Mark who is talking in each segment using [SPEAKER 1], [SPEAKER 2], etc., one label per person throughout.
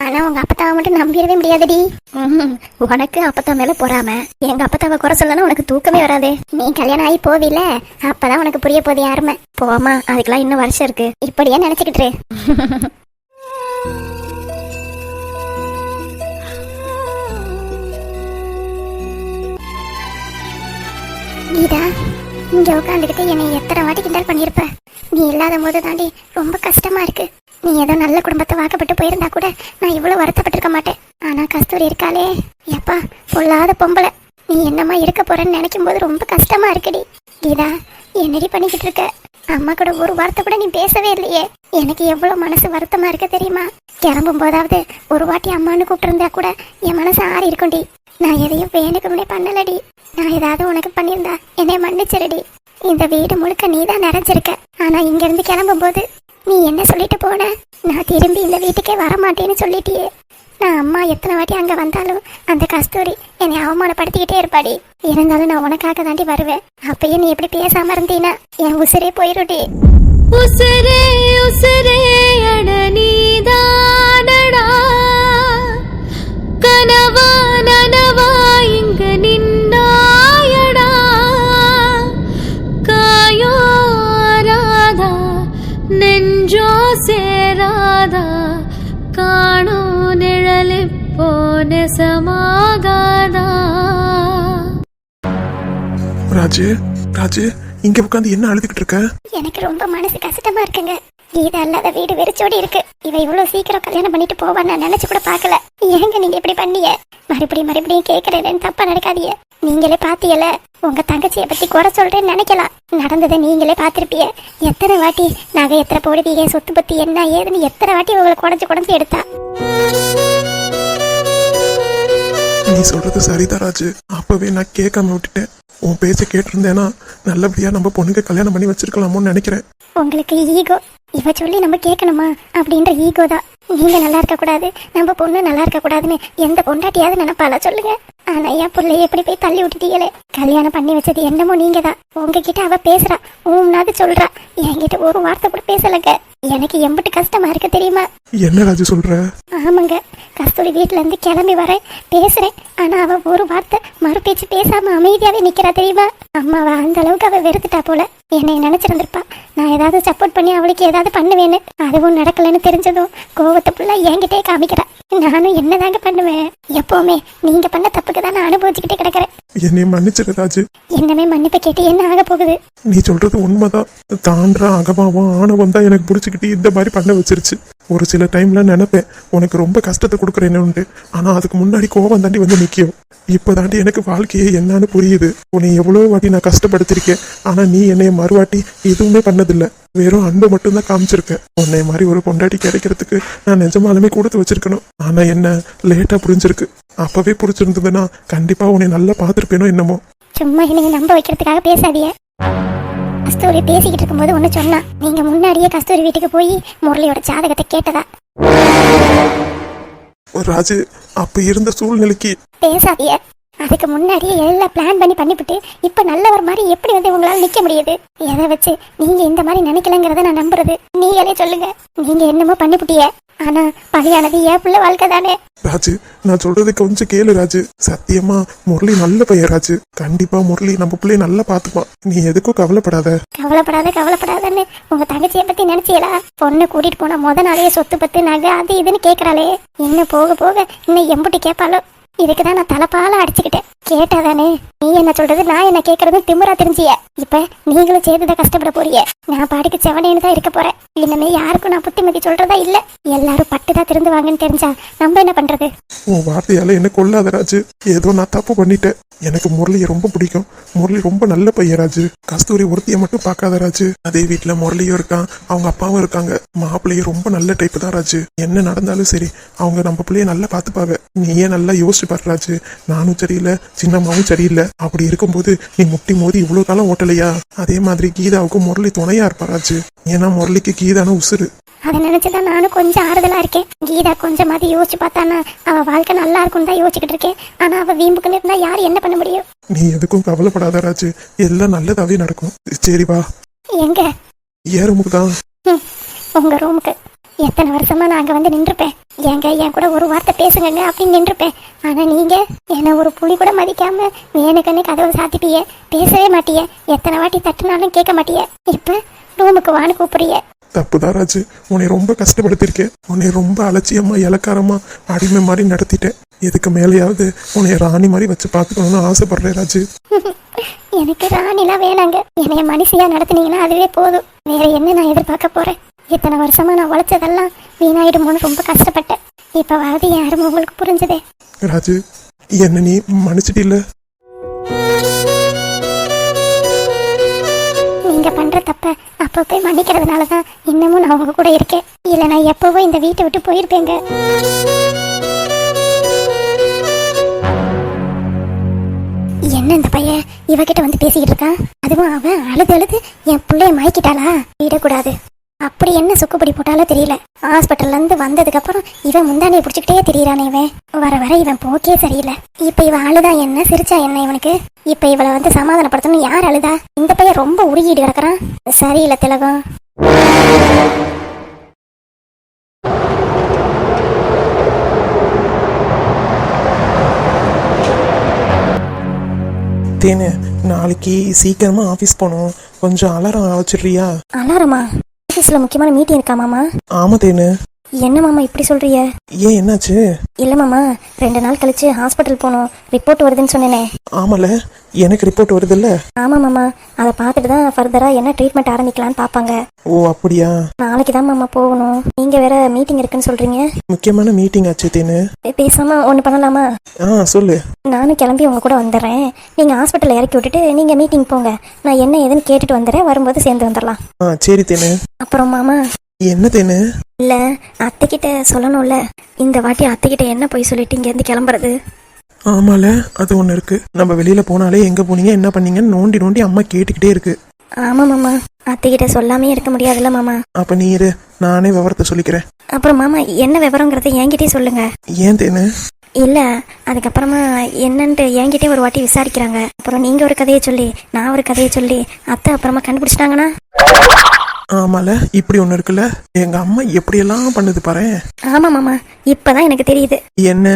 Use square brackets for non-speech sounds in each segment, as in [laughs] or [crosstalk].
[SPEAKER 1] உங்க அப்பத்தாவை மட்டும் நம்பிடவே முடியாதுடி. உனக்கு அப்பத்தா மேல பொறாம. எங்க அப்பத்தாவை குறை சொல்லணும் உனக்கு தூக்கமே வராது. நீ கல்யாணம் ஆகி போவில அப்பதான் உனக்கு புரிய போகுது யாருமே. போமா அதுக்கெல்லாம் இன்னும் வருஷம் இருக்கு. இப்படியே நினைச்சுக்கிட்டு [laughs] கீதா இங்க உட்காந்துக்கிட்டு என்னை எத்தனை வாட்டி கிண்டல் பண்ணியிருப்ப. நீ இல்லாத போது தாண்டி ரொம்ப கஷ்டமா இருக்கு. நீ ஏதோ நல்ல குடும்பத்தை வாக்கப்பட்டு போயிருந்தா கூட நான் இவ்வளவு வருத்தப்பட்டிருக்க மாட்டேன். ஆனா கஸ்தூரி இருக்காளே. எப்பா பொல்லாத பொம்பளை. நீ என்னம்மா இருக்க போறேன்னு நினைக்கும் போது ரொம்ப கஷ்டமா இருக்குடி. கீதா என்னடி பண்ணிக்கிட்டு இருக்க? அம்மா கூட ஒரு வார்த்தை கூட நீ பேசவே இல்லையே. எனக்கு எவ்வளவு மனசு வருத்தமா இருக்கு தெரியுமா? கிளம்பும் போதாவது ஒரு வாட்டி அம்மான்னு கூப்பிட்டுருந்தா கூட என் மனசு ஆறி இருக்கும்டி நான் எதையும் வேணுக்குமே பண்ணலடி. நான் ஏதாவது உனக்கு பண்ணியிருந்தா என்னை மன்னிச்சிருடி. இந்த வீடு முழுக்க நீ தான் நிறைஞ்சிருக்க. ஆனா இங்க இருந்து கிளம்பும் போது நீ என்ன சொல்லிட்டு போன? நான் திரும்பி இந்த வீட்டுக்கே வர மாட்டேன்னு சொல்லிட்டியே. நான் அம்மா எத்தனை வாட்டி அங்க வந்தாலும் அந்த கஸ்தூரி என்னை அவமானப்படுத்திக்கிட்டே இருப்பாடி. இருந்தாலும் நான் உனக்காக தாண்டி வருவேன். அப்பயே நீ எப்படி பேசாம இருந்தீனா என் உசுரே போயிருடி.
[SPEAKER 2] உசுரே உசுரே அட
[SPEAKER 3] ராஜு ராஜு இங்க உட்காந்து என்ன அழுதுகிட்டு இருக்க?
[SPEAKER 1] எனக்கு ரொம்ப மனசு கஷ்டமா இருக்குங்க. கீதா இல்லாத வீடு வெறிச்சோடி இருக்கு. இவ இவ்வளவு சீக்கிரம் கல்யாணம் பண்ணிட்டு போவான்னு நான் நினைச்சு கூட பார்க்கல. ஏங்க நீங்க இப்படி பண்ணிய? மறுபடியும் மறுபடியும் கேக்குறேன்னு தப்பா நடக்காதீங்க. நீங்களே பாத்தியல. உங்க தங்கச்சியை பத்தி குறை சொல்றேன்னு நினைக்கலாம். நடந்ததை நீங்களே பார்த்திருப்பீங்க. எத்தனை வாட்டி நகை எத்தனை போடுவீங்க சொத்து பத்தி என்ன ஏதுன்னு எத்தனை வாட்டி உங்களை குடஞ்சு குடஞ்சு எடுத்தா?
[SPEAKER 3] நீ சொல்றது சரிதான் ராஜு அப்பவே நான் கேட்காம விட்டுட்டேன். உன் பேச்ச கேட்டிருந்தேன்னா நல்லபடியா நம்ம பொண்ணுக்கு கல்யாணம் பண்ணி வச்சிருக்கலாமோன்னு நினைக்கிறேன்.
[SPEAKER 1] உங்களுக்கு ஈகோ. இவ சொல்லி நம்ம கேட்கணுமா? அப்படின்ற ஈகோ தான் நீங்க நல்லா இருக்க கூடாது நம்ம பொண்ணு நல்லா இருக்க கூடாதுன்னு எந்த பொண்டாட்டியாவது நினைப்பாளா சொல்லுங்க. ஆனா என் பிள்ளைய எப்படி போய் தள்ளி விட்டுட்டீங்களே. கல்யாணம் பண்ணி வச்சது என்னமோ நீங்க தான் உங்ககிட்ட அவ பேசுறா ஊம்னாது சொல்றா. என்கிட்ட ஒரு வார்த்தை கூட பேசலங்க. எனக்கு எம்பிட்டு கஷ்டமா இருக்கு தெரியுமா?
[SPEAKER 3] என்ன ராஜு சொல்ற?
[SPEAKER 1] ஆமாங்க. கஸ்தூரி வீட்ல இருந்து கிளம்பி வரேன் பேசுறேன். ஆனா அவ ஒரு வார்த்தை மறு பேச்சு பேசாம அமைதியாவே நிக்கிறா தெரியுமா? அம்மாவா அந்த அளவுக்கு அவ வெறுத்துட்டா போல. என்னை நினைச்சிருந்திருப்பா. நான் ஏதாவது சப்போர்ட் பண்ணி அவளுக்கு ஏதாவது பண்ணுவேன்னு. அதுவும் நடக்கலன்னு தெரிஞ்சதும் கோவத்தை ஃபுல்லா என்கிட்டே காமிக்கிறா. நானும் என்னதாங்க பண்ணுவேன் எப்பவுமே நீங்க பண்ண தப்புக்கு தான் நான் அனுபவிச்சுக்கிட்டே கிடக்குறேன்.
[SPEAKER 3] என்னை மன்னிச்சிரு ராஜு.
[SPEAKER 1] என்னமே மன்னிப்பு கேட்டு என்ன ஆக போகுது?
[SPEAKER 3] நீ சொல்றது உண்மைதான். தாண்டா அகமாவும் ஆணவம் தான் எனக்கு புடிச்சுக்கிட்டு இந்த மாதிரி பண்ண வச்சிருச்சு. ஒரு சில டைம்ல நினைப்பேன் உனக்கு ரொம்ப கஷ்டத்தை கொடுக்குறேன்னு ஆனா அதுக்கு முன்னாடி கோவம் தாண்டி வந்து நிக்கும் இப்போ தாண்டி எனக்கு வாழ்க்கையே என்னன்னு புரியுது. உன்னை எவ்வளோ வாட்டி நான் கஷ்டப்படுத்திருக்கேன். ஆனா நீ என்னைய மறுவாட்டி எதுவுமே பண்ணதில்ல. வெறும் அன்பு மட்டும்தான் காமிச்சிருக்க உன்னை மாதிரி ஒரு பொண்டாட்டி கிடைக்கிறதுக்கு நான் நிஜமாலுமே கொடுத்து வச்சிருக்கணும். ஆனா என்ன லேட்டா புரிஞ்சிருக்கு. அப்பவே புரிஞ்சிருந்ததுன்னா கண்டிப்பா உன்னை நல்லா பார்த்துருப்பேனோ என்னமோ.
[SPEAKER 1] சும்மா என்னைய நம்ப வைக்கிறதுக்காக பேசாதீங்க. கஸ்தூரி பேசிக்கிட்டு இருக்கும்போது ஒன்று சொன்னா நீங்க முன்னாடியே கஸ்தூரி வீட்டுக்கு போய் முரளியோட ஜாதகத்தை கேட்டதா?
[SPEAKER 3] ராஜு அப்ப இருந்த சூழ்நிலைக்கு
[SPEAKER 1] பேசாதீங்க. அதுக்கு முன்னாடியே எல்லாம் பிளான் பண்ணி பண்ணிவிட்டு இப்ப நல்லவர் மாதிரி எப்படி வந்து உங்களால நிக்க முடியுது? எதை வச்சு நீங்க இந்த மாதிரி நினைக்கலங்கிறத நான் நம்புறது. நீங்களே சொல்லுங்க. நீங்க என்னமோ பண்ணிவிட்டிய ஆனா பலியானது ஏன் பிள்ளை வாழ்க்கை தானே.
[SPEAKER 3] ராஜு நான் சொல்றது கொஞ்சம் கேளு ராஜு. சத்தியமா முரளி நல்ல பையன் ராஜு. கண்டிப்பா முரளி நம்ம பிள்ளைய நல்லா பாத்துப்பான் நீ எதுக்கும் கவலைப்படாத.
[SPEAKER 1] கவலைப்படாத கவலைப்படாதன்னு உங்க தங்கச்சியை பத்தி நினைச்சீங்களா பொண்ணு கூட்டிட்டு போன முத நாளையே சொத்து பத்து நகை அது இதுன்னு கேக்குறாளே. இன்னும் போக போக இன்னும் எம்புட்டு கேட்பாளோ இதுக்கு தான் நான் தலைப்பால அடிச்சுக்கிட்டேன். கேட்டாதானே? நீ என்ன சொல்றது? நான் என்ன கேட்கறதும் திமிரா தெரிஞ்சிய. இப்ப நீங்களும் சேர்ந்துதான் கஷ்டப்பட போறிய நான் பாடிக்கு செவனேன்னு தான் இருக்க போறேன். இனிமே யாருக்கும் நான் புத்திமதி சொல்றதா இல்ல. எல்லாரும் பட்டுதான் திருந்துவாங்கன்னு தெரிஞ்சா நம்ம என்ன பண்றது?
[SPEAKER 3] உன் வார்த்தையால என்ன கொல்லாத ராஜு. ஏதோ நான் தப்பு பண்ணிட்டேன். எனக்கு முரளியை ரொம்ப பிடிக்கும். முரளி ரொம்ப நல்ல பையன் ராஜு. கஸ்தூரி ஒருத்திய மட்டும் பார்க்காத ராஜு. அதே வீட்டுல முரளியும் இருக்கான். அவங்க அப்பாவும் இருக்காங்க. மாப்பிள்ளையும் ரொம்ப நல்ல டைப் தான் ராஜு. என்ன நடந்தாலும் சரி அவங்க நம்ம பிள்ளைய நல்லா பார்த்துப்பாங்க. நீயே நல்லா யோசிச்சு பர்ராஜு நானும் சரியில்லை சின்னம்மாவும் சரியில்லை. அப்படி இருக்கும்போது நீ முட்டி மோதி இவ்வளவு காலம் ஓட்டலையா? அதே மாதிரி கீதாவுக்கு முரளி துணையா இருப்பாராஜு ஏன்னா முரளிக்கு கீதான உசுரு
[SPEAKER 1] அதை நினைச்சுதான் நானும் கொஞ்சம் ஆறுதலா இருக்கேன். கீதா கொஞ்சமாவது யோசிச்சு பார்த்தானா அவ வாழ்க்கை நல்லா இருக்கும்னு தான் யோசிச்சுக்கிட்டு இருக்கேன். ஆனா அவ வீம்புக்குன்னு இருந்தா யார் என்ன பண்ண முடியும்?
[SPEAKER 3] நீ எதுக்கும் கவலைப்படாத ராஜு. எல்லாம் நல்லதாவே நடக்கும். சரி வா.
[SPEAKER 1] எங்க?
[SPEAKER 3] ஏறுமுக்கு தான்
[SPEAKER 1] ம், உங்க ரூமுக்கு எத்தனை வருஷமா நான் அங்க வந்து நின்றுப்பேன். ஏங்க என் கூட ஒரு வார்த்தை பேசுங்கங்க அப்படின்னு நின்றுப்பேன். ஆனா நீங்க என்ன ஒரு புலி கூட மதிக்காம வேணுக்கன்னு கதவை சாத்திப்பிய பேசவே மாட்டிய எத்தனை வாட்டி தட்டுனாலும் கேட்க மாட்டிய இப்ப ரூமுக்கு வான்னு கூப்பிடுறிய
[SPEAKER 3] தப்புதான் ராஜு. உன்னை ரொம்ப கஷ்டப்படுத்திருக்கேன் உன்னை ரொம்ப அலட்சியமா இலக்காரமா அடிமை மாதிரி நடத்திட்டேன். இதுக்கு மேலேயாவது உன்னை ராணி மாதிரி வச்சு பார்த்துக்கணும்னு ஆசைப்படுறேன் ராஜு.
[SPEAKER 1] எனக்கு ராணிலாம் வேணாங்க. என்னைய மனுஷியா நடத்துனீங்கன்னா அதுவே போதும். வேற என்ன நான் எதிர்பார்க்க போறேன்? இத்தனை வருஷமா நான் உழைச்சதெல்லாம் வீணாயிடுமோன்னு ரொம்ப கஷ்டப்பட்டேன். இப்பவாவது யாரும் உங்களுக்கு புரிஞ்சதே?
[SPEAKER 3] ராஜு என்ன நீ மன்னிச்சிட்டு இல்ல?
[SPEAKER 1] நீங்க பண்ற தப்ப அப்ப போய் மன்னிக்கிறதுனால தான் இன்னமும் நான் உங்க கூட இருக்கேன். இல்ல நான் எப்பவோ இந்த வீட்டை விட்டு போயிருப்பேங்க. என்ன இந்த பையன்? இவகிட்ட வந்து பேசிக்கிட்டு இருக்கான்? அதுவும் அவன் அழுது அழுது என் பிள்ளைய மயக்கிட்டாளா? விடக்கூடாது. அப்படி என்ன சுக்குப்படி போட்டாலோ தெரியல. ஹாஸ்பிட்டல்ல இருந்து வந்ததுக்கு அப்புறம் இவன் முந்தானியை பிடிச்சிக்கிட்டே தெரியறானே இவன். வர வர இவன் போக்கே சரியில்லை. இப்ப இவன் அழுதா என்ன? சிரிச்சா என்ன இவனுக்கு? இப்ப இவளை வந்து சமாதானப்படுத்தணும் யார் அழுதா? இந்த பையன் ரொம்ப உருகிட்டு கிடக்குறான். சரியில்லை திலகம்.
[SPEAKER 3] தேனு நாளைக்கு சீக்கிரமா ஆஃபீஸ் போகணும். கொஞ்சம் அலாரம் வச்சிடுறியா
[SPEAKER 1] அலாரமா ஆஃபீஸில் முக்கியமான மீட்டிங் இருக்கா
[SPEAKER 3] ஆமாம் தேனு.
[SPEAKER 1] என்ன மாமா இப்படி சொல்றிய
[SPEAKER 3] ஏன் என்னாச்சு?
[SPEAKER 1] இல்ல மாமா ரெண்டு நாள் கழிச்சு ஹாஸ்பிட்டல் போகணும் ரிப்போர்ட் வருதுன்னு சொன்னேனே.
[SPEAKER 3] ஆமால எனக்கு ரிப்போர்ட் வருதுல்ல?
[SPEAKER 1] ஆமா மாமா அதை பார்த்துட்டு தான் ஃபர்தரா என்ன ட்ரீட்மெண்ட் ஆரம்பிக்கலாம்னு பார்ப்பாங்க.
[SPEAKER 3] ஓ அப்படியா?
[SPEAKER 1] நாளைக்கு தான் மாமா போகணும். நீங்க வேற மீட்டிங் இருக்குன்னு சொல்றீங்க.
[SPEAKER 3] முக்கியமான மீட்டிங் ஆச்சு தேனு
[SPEAKER 1] பேசாம ஒன்று பண்ணலாமா?
[SPEAKER 3] ஆ சொல்லு.
[SPEAKER 1] நானும் கிளம்பி உங்க கூட வந்துடுறேன். நீங்க ஹாஸ்பிட்டல் இறக்கி விட்டுட்டு நீங்க மீட்டிங் போங்க. நான் என்ன ஏதுன்னு கேட்டுட்டு வந்துடுறேன். வரும்போது சேர்ந்து வந்துடலாம்.
[SPEAKER 3] ஆ சரி தேனு
[SPEAKER 1] அப்புறம் மாமா
[SPEAKER 3] என்ன தேனு
[SPEAKER 1] இல்ல அத்தைக்கிட்ட சொல்லணும்ல. இந்த வாட்டி அத்தைக்கிட்ட என்ன போய் சொல்லிட்டு இங்க இருந்து கிளம்புறது?
[SPEAKER 3] ஆமால அது ஒண்ணு இருக்கு. நம்ம வெளியில போனாலே எங்க போனீங்க என்ன பண்ணீங்கன்னு நோண்டி நோண்டி அம்மா கேட்டுக்கிட்டே இருக்கு.
[SPEAKER 1] ஆமா மாமா. அத்தைக்கிட்ட சொல்லாமே இருக்க முடியாதுல்ல மாமா.
[SPEAKER 3] அப்ப நீ இரு நானே விவரத்தை சொல்லிக்கிறேன்.
[SPEAKER 1] அப்புறம் மாமா என்ன விவரங்கிறத என்கிட்டயே சொல்லுங்க.
[SPEAKER 3] ஏன் தேனு?
[SPEAKER 1] இல்ல அதுக்கப்புறமா என்னன்ட்டு என்கிட்டயே ஒரு வாட்டி விசாரிக்கிறாங்க. அப்புறம் நீங்க ஒரு கதையை சொல்லி நான் ஒரு கதையை சொல்லி அத்தை அப்புறமா கண்டுபிடிச்சிட்டாங்கன்னா?
[SPEAKER 3] ஆமால இப்படி ஒண்ணு இருக்குல்ல? எங்க அம்மா எப்படியெல்லாம் பண்ணுது பாரு
[SPEAKER 1] ஆமா மாமா இப்பதான் எனக்கு தெரியுது.
[SPEAKER 3] என்ன?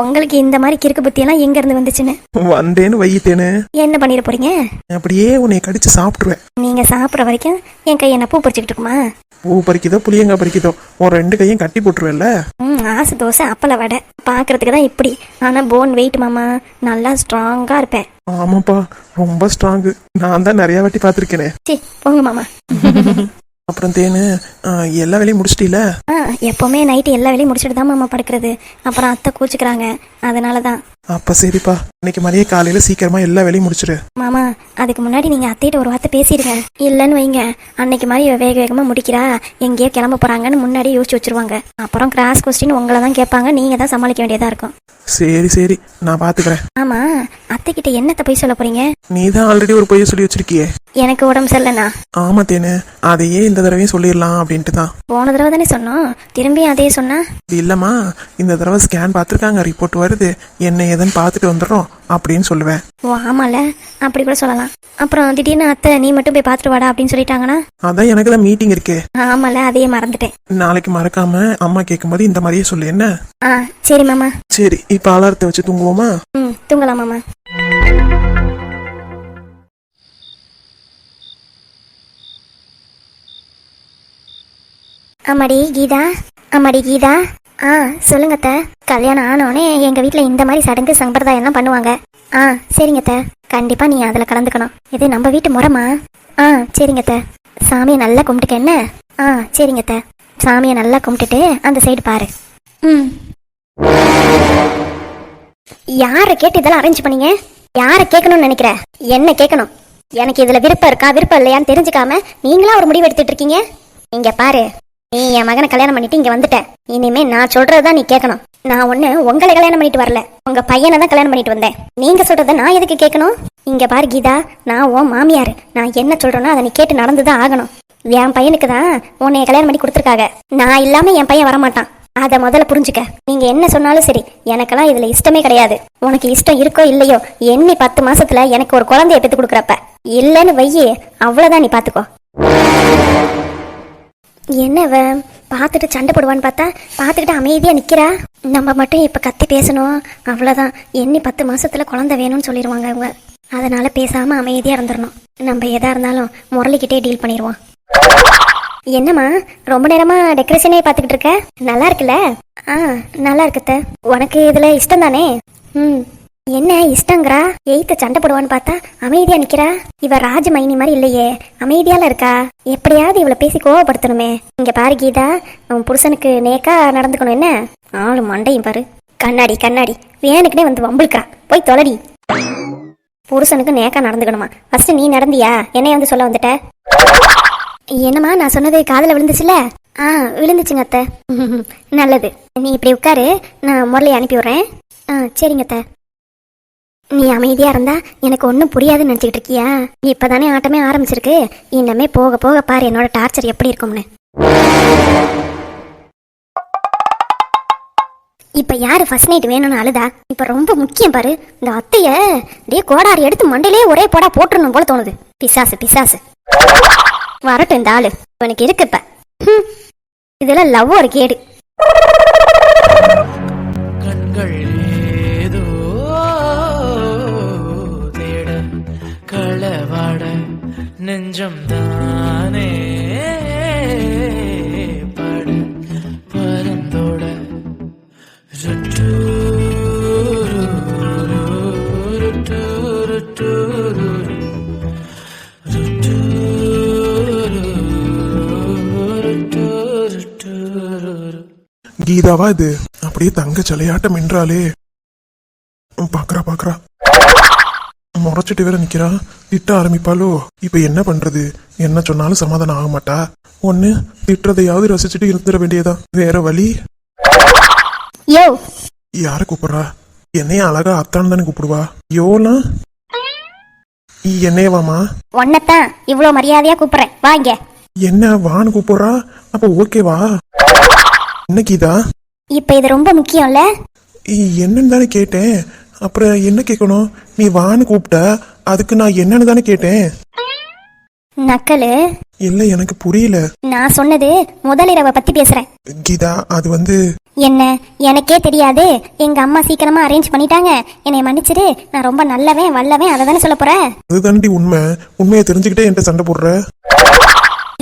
[SPEAKER 1] உங்களுக்கு இந்த மாதிரி கிறுக்கு புத்தியெல்லாம் எங்க இருந்து வந்துச்சுன்னு?
[SPEAKER 3] வந்தேன்னு வைத்தேனு.
[SPEAKER 1] என்ன பண்ணிட போறீங்க?
[SPEAKER 3] அப்படியே உன்னை கடிச்சு சாப்பிட்டுருவேன்.
[SPEAKER 1] நீங்க சாப்பிட்ற வரைக்கும் என் கையை என்ன பூ பறிச்சுக்கிட்டு இருக்குமா?
[SPEAKER 3] பூ பறிக்குதோ புளியங்காய் பறிக்குதோ உன் ரெண்டு கையும் கட்டி போட்டுருவேல்ல
[SPEAKER 1] ம் ஆசை தோசை அப்பள வடை. பார்க்கறதுக்கு தான் இப்படி. ஆனா போன் வெயிட் மாமா நல்லா ஸ்ட்ராங்கா இருப்பேன்.
[SPEAKER 3] ஆமாப்பா ரொம்ப ஸ்ட்ராங்கு நான் தான் நிறைய வாட்டி பார்த்துருக்கேனே.
[SPEAKER 1] சி போங்க மாமா.
[SPEAKER 3] அப்புறம் தேனு எல்லா வேலையும் முடிச்சிட்டீல
[SPEAKER 1] ஆ எப்பவுமே நைட்டு எல்லா வேலையும் முடிச்சுட்டு தான் மாமா படுக்கிறது. அப்புறம் அத்தை கூச்சுக்கிறாங்க. அதனால தான்
[SPEAKER 3] அப்ப சரிப்பா. இன்னைக்கு மதிய காலையில சீக்கிரமா எல்லா வேலையும் முடிச்சிரு.
[SPEAKER 1] மாமா அதுக்கு முன்னாடி நீங்க அத்தைகிட்ட ஒரு வார்த்தை பேசிடுங்க. இல்லைன்னு வைங்க. அன்னைக்கு மாதிரி இவ வேக வேகமா முடிக்கிறா. எங்கேயோ கிளம்ப போறாங்கன்னு முன்னாடி யோசிச்சு வச்சிருவாங்க. அப்புறம் கிராஸ் கொஸ்டின் உங்களை தான் கேட்பாங்க. நீங்க தான் சமாளிக்க வேண்டியதா இருக்கும்.
[SPEAKER 3] சரி சரி. நான் பாத்துக்கிறேன்.
[SPEAKER 1] ஆமா அத்தைக்கிட்ட என்னத்தை போய் சொல்ல போறீங்க?
[SPEAKER 3] நீ தான் ஆல்ரெடி ஒரு பொய்ய சொல்லி வச்சிருக்கியே.
[SPEAKER 1] எனக்கு உடம்பு சரியில்லைண்ணா.
[SPEAKER 3] ஆமா தேனு. அதையே இந்த தடவையும் சொல்லிடலாம் அப்படின்ட்டு தான்.
[SPEAKER 1] போன தடவை தானே சொன்னோம். திரும்பி அதே சொன்னா?
[SPEAKER 3] இல்லம்மா இந்த தடவை ஸ்கேன் பார்த்துருக்காங்க ரிப்போர்ட் வருது. என்ன ஏதுன்னு பார்த்துட்டு வந்துடுறோம். அப்படின்னு சொல்லுவேன்.
[SPEAKER 1] ஓ ஆமால. அப்படி கூட சொல்லலாம். அப்புறம் திடீர்னு அத்தை நீ மட்டும் போய் பார்த்துட்டு வாடா அப்படின்னு சொல்லிட்டாங்கன்னா?
[SPEAKER 3] அதான் எனக்கு தான் மீட்டிங் இருக்கே.
[SPEAKER 1] ஆமால அதையே மறந்துட்டேன்.
[SPEAKER 3] நாளைக்கு மறக்காம அம்மா கேட்கும்போது இந்த மாதிரியே சொல்லு என்ன?
[SPEAKER 1] ஆ சரி மாமா.
[SPEAKER 3] சரி இப்ப அலாரத்தை வச்சு தூங்குவோமா?
[SPEAKER 1] ம் தூங்கலாம் மாமா. அம்மாடி கீதா. அம்மாடி கீதா. ஆ சொல்லுங்க அத்தை. கல்யாணம் ஆனோடனே எங்க வீட்டில் இந்த மாதிரி சடங்கு சம்பிரதாயம்லாம் பண்ணுவாங்க. ஆ சரிங்க அத்தை. கண்டிப்பா நீ அதுல கலந்துக்கணும். இது நம்ம வீட்டு முறைமா ஆ சரிங்க அத்தை. சாமியை நல்லா கும்பிட்டுக்க என்ன? ஆ சரிங்க அத்தை. சாமியை நல்லா கும்பிட்டுட்டு அந்த சைடு பாரு. ம். யாரை கேட்டு இதெல்லாம் அரேஞ்ச் பண்ணீங்க? யாரை கேட்கணும்னு நினைக்கிற? என்ன கேட்கணும்? எனக்கு இதுல விருப்பம் இருக்கா விருப்பம் இல்லையான்னு தெரிஞ்சுக்காம நீங்களா ஒரு முடிவு எடுத்துட்டு இருக்கீங்க? இங்க பாரு. நீ என் மகனை கல்யாணம் பண்ணிட்டு இங்க வந்துட்ட. இனிமே நான் சொல்றதுதான் நீ கேட்கணும். நான் ஒண்ணு உங்களை கல்யாணம் பண்ணிட்டு வரல. உங்க பையனை தான் கல்யாணம் பண்ணிட்டு வந்தேன். நீங்க சொல்றத நான் எதுக்கு கேட்கணும்? இங்க பாரு கீதா நான் உன் மாமியார். நான் என்ன சொல்றேனோ அதை நீ கேட்டு நடந்துதான் ஆகணும். என் பையனுக்கு தான் உன்னைய கல்யாணம் பண்ணி கொடுத்துருக்காங்க. நான் இல்லாம என் பையன் வரமாட்டான். அதை முதல்ல புரிஞ்சுக்க. நீங்க என்ன சொன்னாலும் சரி எனக்கெல்லாம் இதுல இஷ்டமே கிடையாது. உனக்கு இஷ்டம் இருக்கோ இல்லையோ எண்ணி பத்து மாசத்துல எனக்கு ஒரு குழந்தைய பெற்று கொடுக்குறப்ப. இல்லைன்னு வையே அவ்வளவுதான் நீ பாத்துக்கோ. என்னவ பார்த்துட்டு சண்டை போடுவான்னு பார்த்தா பார்த்துக்கிட்டு அமைதியாக நிற்கிறா நம்ம மட்டும் இப்போ கத்தி பேசணும். அவ்வளோதான் எண்ணி பத்து மாதத்தில் குழந்த வேணும்னு சொல்லிடுவாங்க அவங்க அதனால் பேசாமல் அமைதியாக இருந்துடணும் நம்ம எதாக இருந்தாலும் முரளிக்கிட்டே டீல் பண்ணிடுவோம் என்னம்மா? ரொம்ப நேரமா டெக்கரேஷனே பார்த்துக்கிட்டு இருக்க? நல்லா இருக்குல்ல? ஆ நல்லா இருக்குத்த உனக்கு இதில் இஷ்டம் தானே ம். என்ன இஷ்டங்கிறா? எய்த்த சண்டை போடுவான்னு பார்த்தா அமைதியா நிக்கிறா? இவ ராஜமைனி மாதிரி இல்லையே. அமைதியால இருக்கா? எப்படியாவது இவளை பேசி கோவப்படுத்தணுமே. இங்க பாரு கீதா உன் புருஷனுக்கு நேக்கா நடந்துக்கணும் என்ன? ஆளு மண்டையும் பாரு. கண்ணாடி கண்ணாடி. வேணுக்குனே வந்து வம்புழுக்கிறா. போய் தொலடி. புருஷனுக்கு நேக்கா நடந்துக்கணுமா? ஃபர்ஸ்ட் நீ நடந்தியா? என்னைய வந்து சொல்ல வந்துட்ட? என்னம்மா நான் சொன்னது காதல விழுந்துச்சுல? ஆ விழுந்துச்சுங்க அத்தை. [laughs] நல்லது. நீ இப்படி உட்காரு நான் முரளி அனுப்பி விடுறேன். ஆ சரிங்க அத்தை. நீ அமைதியா இருந்தா எனக்கு ஒன்றும் புரியாதுன்னு நினச்சிக்கிட்டு இருக்கியா? இப்பதானே ஆட்டமே ஆரம்பிச்சிருக்கு. இன்னமே போக போக பாரு என்னோட டார்ச்சர் எப்படி இருக்கும்னு. இப்போ யாரு ஃபர்ஸ்ட் நைட் வேணும்னு அழுதா? இப்ப ரொம்ப முக்கியம் பாரு. இந்த அத்தைய அப்படியே கோடாரி எடுத்து மண்டையிலே ஒரே போடா போட்டுருணும் போல தோணுது. பிசாசு பிசாசு. வரட்டும் இந்த ஆளு. உனக்கு இருக்கு இப்ப. இதெல்லாம் லவ் ஒரு கேடு.
[SPEAKER 4] கண்கள் நெஞ்சம் தானே பட பரந்தோட
[SPEAKER 3] கீதாவா இது? அப்படியே தங்க சிலையாட்டம் என்றாலே. முறைச்சிட்டு வேற நிக்கிறா. திட்ட ஆரம்பிப்பாளோ? இப்ப என்ன பண்றது? என்ன சொன்னாலும் சமாதானம் ஆக மாட்டா. ஒண்ணு திட்டுறதையாவது ரசிச்சுட்டு இருந்துட வேண்டியதா? வேற வழி? யார கூப்பிடுறா? என்னைய அழகா அத்தான் தானே கூப்பிடுவா. யோலாம் என்னையவாமா
[SPEAKER 1] உன்னைத்தான் இவ்வளோ மரியாதையா கூப்பிடுறேன். வாங்க
[SPEAKER 3] என்ன வான்னு கூப்பிடுறா? அப்ப ஓகேவா என்ன கீதா?
[SPEAKER 1] இப்ப இது ரொம்ப முக்கியம்ல?
[SPEAKER 3] என்னன்னு தானே கேட்டேன். அப்புறம் என்ன கேட்கணும்? நீ வான்னு கூப்பிட்ட அதுக்கு நான் என்னன்னு தானே கேட்டேன்.
[SPEAKER 1] நக்கலு.
[SPEAKER 3] இல்ல எனக்கு புரியல.
[SPEAKER 1] நான் சொன்னது முதலிரவை பத்தி பேசுறேன்.
[SPEAKER 3] கீதா அது வந்து
[SPEAKER 1] என்ன? எனக்கே தெரியாது. எங்க அம்மா சீக்கிரமா அரேஞ்ச் பண்ணிட்டாங்க. என்னை மன்னிச்சிரு நான் ரொம்ப நல்லவன் வல்லவன் அதை தானே சொல்ல போறேன்
[SPEAKER 3] அதுதாண்டி உண்மை. உண்மையை தெரிஞ்சுக்கிட்டே என்கிட்ட சண்டை போடுற.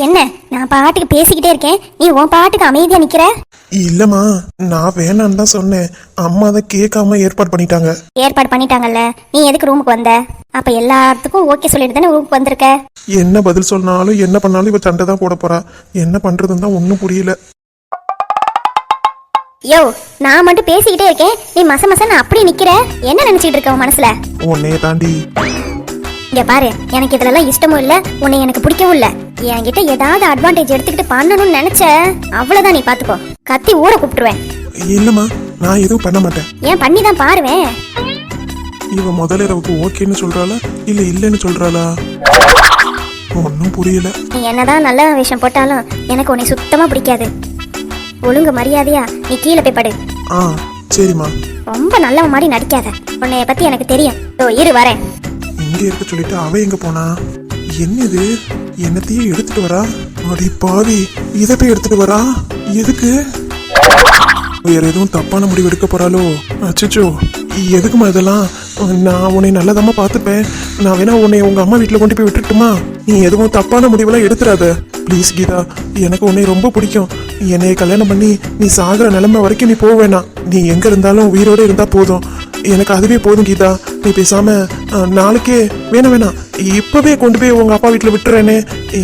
[SPEAKER 1] என்ன? நான் பாட்டுக்கு பேசிக்கிட்டே இருக்கேன். நீ உன் பாட்டுக்கு அமைதியா நிக்கிற?
[SPEAKER 3] இல்லம்மா நான் வேணான்னு தான் சொன்னேன். அம்மா தான் கேட்காம ஏற்பாடு பண்ணிட்டாங்க.
[SPEAKER 1] ஏற்பாடு பண்ணிட்டாங்கல்ல? நீ எதுக்கு ரூமுக்கு வந்த? அப்ப எல்லாத்துக்கும் ஓகே சொல்லிட்டு தானே ரூமுக்கு வந்திருக்க?
[SPEAKER 3] என்ன பதில் சொன்னாலும் என்ன பண்ணாலும் இவ சண்டை தான் போட போறா. என்ன பண்றதுன்னு தான் ஒன்றும் புரியல.
[SPEAKER 1] யோ நான் மட்டும் பேசிக்கிட்டே இருக்கேன். நீ மச மசன்னு அப்படியே நிக்கிற? என்ன நினைச்சிட்டு இருக்க உன் மனசுல?
[SPEAKER 3] உன்னைய தாண்டி.
[SPEAKER 1] இங்க பாரு எனக்கு இதுலலாம் இஷ்டமும் இல்ல. உன்னை எனக்கு பிடிக்கவும் இல்ல. என்கிட்ட ஏதாவது அட்வான்டேஜ் எடுத்துக்கிட்டு பண்ணணும்னு நினைச்ச அவ்வளவுதான் நீ பாத்துக்கோ. கத்தி ஊற கூப்பிட்டுருவேன்.
[SPEAKER 3] இல்லம்மா நான் எதுவும் பண்ண மாட்டேன்.
[SPEAKER 1] ஏன் பண்ணி தான் பாருவேன்.
[SPEAKER 3] இவ முதலிரவுக்கு ஓகேன்னு சொல்றாளா இல்ல இல்லைன்னு சொல்றாளா? ஒன்றும் புரியல.
[SPEAKER 1] நீ என்னதான் நல்ல விஷயம் போட்டாலும் எனக்கு உன்னை சுத்தமா பிடிக்காது. ஒழுங்கு மரியாதையா நீ கீழே போய் படு.
[SPEAKER 3] ஆ சரிம்மா.
[SPEAKER 1] ரொம்ப நல்லவன் மாதிரி நடிக்காத. உன்னைய பத்தி எனக்கு தெரியும். ஓ இரு வரேன்.
[SPEAKER 3] இங்க இருக்க சொல்லிட்டு அவ எங்க போனா? என்னது? என்னத்தையும் எடுத்துட்டு வரா? அடி பாவி இதை போய் எடுத்துட்டு வரா? எதுக்கு? வேற எதுவும் தப்பான முடிவு எடுக்க போறாளோ? அச்சோ எதுக்குமா இதெல்லாம்? நான் உன்னை நல்லதாம்மா பார்த்துப்பேன். நான் வேணா உன்னை உங்க அம்மா வீட்டில் கொண்டு போய் விட்டுட்டுமா? நீ எதுவும் தப்பான முடிவெல்லாம் எடுத்துடாத ப்ளீஸ் கீதா எனக்கு உன்னை ரொம்ப பிடிக்கும். என்னைய கல்யாணம் பண்ணி நீ சாகிற நிலைமை வரைக்கும் நீ போக வேணாம். நீ எங்க இருந்தாலும் உயிரோட இருந்தா போதும். எனக்கு அதுவே போதும் கீதா. நீ பேசாம நாளைக்கே வேணாம் வேணாம். இப்பவே கொண்டு போய் உங்க அப்பா வீட்டுல விட்டுறேனே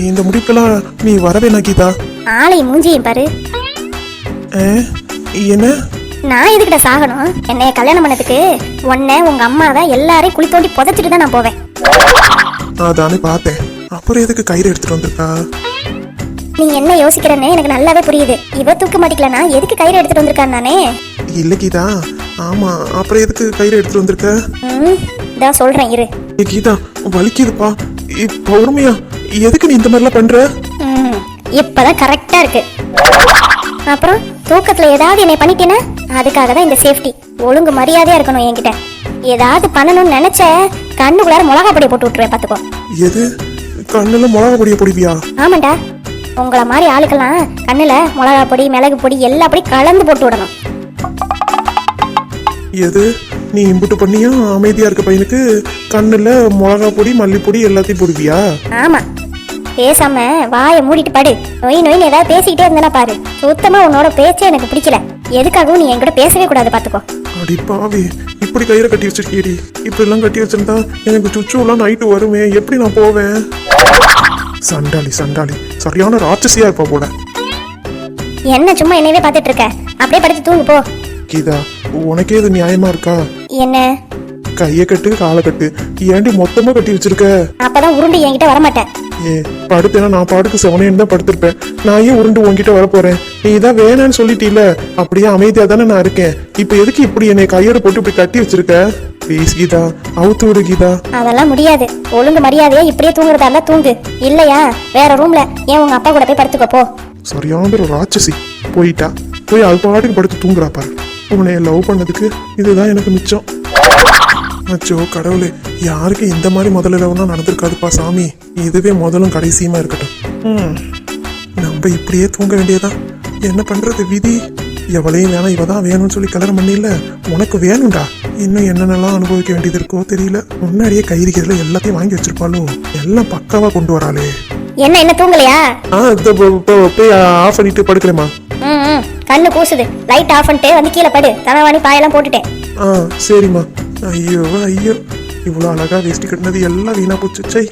[SPEAKER 3] இந்த முடிவுக்கெல்லாம் நீ வர வேணாம் கீதா.
[SPEAKER 1] ஆளையும் மூஞ்சியும் பாரு.
[SPEAKER 3] என்ன?
[SPEAKER 1] நான் எதுக்கிட்ட சாகணும்? என்னைய கல்யாணம் பண்ணதுக்கு உன்னை உங்க அம்மாவை எல்லாரையும் குழி தோண்டி புதைச்சிட்டு தான் நான் போவேன்.
[SPEAKER 3] அதானே பார்த்தேன். அப்புறம் எதுக்கு கயிறு எடுத்துட்டு வந்திருக்கா?
[SPEAKER 1] நீ என்ன யோசிக்கிறேன்னு எனக்கு நல்லாவே புரியுது. இவ தூக்க மாட்டிக்கலனா எதுக்கு கயிறு எடுத்துட்டு வந்திருக்கான் நானே?
[SPEAKER 3] இல்ல கீதா. ஆமா அப்புறம் எதுக்கு கயிறு எடுத்துட்டு வந்திருக்க?
[SPEAKER 1] ம் இதான் சொல்றேன் இரு.
[SPEAKER 3] கீதா வலிக்குதுப்பா ஏ, பௌர்ணமியா எதுக்கு நீ இந்த மாதிரிலாம் பண்ற?
[SPEAKER 1] இப்பதான் கரெக்டா இருக்கு. அப்புறம் தூக்கத்துல ஏதாவது என்னை பண்ணிட்டேன்னா அதுக்காக தான் இந்த சேஃப்டி ஒழுங்கு மரியாதையா இருக்கணும் என்கிட்ட. ஏதாவது பண்ணணும்னு நினைச்ச கண்ணுக்குள்ளார மிளகா பொடி போட்டு விட்டுருவேன் பாத்துக்கோ
[SPEAKER 3] எது? கண்ணுல மிளகா பொடிய பொடிவியா?
[SPEAKER 1] ஆமாண்டா. உங்களை மாதிரி ஆளுக்கெல்லாம் கண்ணுல மிளகா பொடி மிளகு பொடி எல்லா பொடி கலந்து போட்டு விடணும்.
[SPEAKER 3] எது? நீ இம்புட்டு பண்ணியும் அமைதியா இருக்க பையனுக்கு கண்ணுல மிளகா பொடி மல்லிப்பொடி எல்லாத்தையும் போடுவியா?
[SPEAKER 1] ஆமா. பேசாம வாயை மூடிட்டு படு. நொய் நொயின்னு ஏதாவது பேசிக்கிட்டே இருந்தனா பாரு. சுத்தமா உன்னோட பேச்சே எனக்கு பிடிக்கல. எதுக்காகவும் நீ என்கிட்ட பேசவே கூடாது பாத்துக்கோ.
[SPEAKER 3] அடி பாவி. இப்படி கயிறை கட்டி வச்சிருக்கேடி இப்படி எல்லாம் கட்டி வச்சிருந்தா எனக்கு சுச்சுலாம் நைட்டு வருமே. எப்படி நான் போவேன்? சண்டாளி சண்டாளி. சரியான ராட்சசியா இருப்பா போல.
[SPEAKER 1] என்ன சும்மா என்னவே பார்த்துட்டு இருக்க? அப்படியே படுத்து தூங்கு போ.
[SPEAKER 3] கீதா உனக்கே இது நியாயமா இருக்கா?
[SPEAKER 1] என்ன?
[SPEAKER 3] கையை கட்டு காலை கட்டு. ஏன்டி மொத்தமா கட்டி வச்சிருக்க?
[SPEAKER 1] அப்பதான் உருண்டு என்கிட்ட வரமாட்டேன்.
[SPEAKER 3] ஏ படுத்தேன்னா நான் பாட்டுக்கு செவனேன்னு தான் படுத்திருப்பேன். நான் ஏன் உருண்டு உன்கிட்ட வர போறேன் நீ தான் வேணான்னு சொல்லிட்டீல அப்படியே அமைதியா தானே நான் இருக்கேன். இப்போ எதுக்கு இப்படி என்னை கையோட போட்டு இப்படி கட்டி வச்சிருக்க? ப்ளீஸ் கீதா அவுத்து விடு கீதா.
[SPEAKER 1] அதெல்லாம் முடியாது. ஒழுங்கு மரியாதையா இப்படியே தூங்குறதா இருந்தா தூங்கு. இல்லையா? வேற ரூம்ல ஏன் உங்க அப்பா கூட போய் படுத்துக்கோ போ.
[SPEAKER 3] சரியான ஒரு ராட்சசி. போயிட்டா. போய் அது பாட்டுக்கு படுத்து தூங்குறா பாரு. உன்னை லவ் பண்ணதுக்கு இதுதான் எனக்கு மிச்சம். அச்சோ கடவுளே யாருக்கு இந்த மாதிரி முதல்ல லவ்னா நடந்திருக்காதுப்பா சாமி. இதுவே முதலும் கடைசியுமா இருக்கட்டும். நம்ம இப்படியே தூங்க வேண்டியதான் என்ன பண்றது விதி? எவளையும் வேணாம் இவ தான் வேணும்னு சொல்லி கல்யாணம் பண்ணில உனக்கு வேணும்டா. இன்னும் என்னென்னலாம் அனுபவிக்க வேண்டியது இருக்கோ தெரியல. முன்னாடியே கைரிக்கிறதுல எல்லாத்தையும் வாங்கி வச்சிருப்பாளோ? எல்லாம் பக்காவா கொண்டு வராளே.
[SPEAKER 1] என்ன என்ன தூங்கலையா?
[SPEAKER 3] ஆ ஆஃப் பண்ணிட்டு படுக்கிறேம்மா
[SPEAKER 1] ம் கண்ணு கூசுது. லைட் ஆஃப் பண்ணிட்டு வந்து கீழே படு. தலைவாணி பாயெல்லாம் போட்டுட்டேன்.
[SPEAKER 3] ஆ சரிம்மா. ஐயோ ஐயோ. இவ்வளோ அழகாக வேஷ்டி கட்டினது எல்லாம் வீணா போச்சு. சை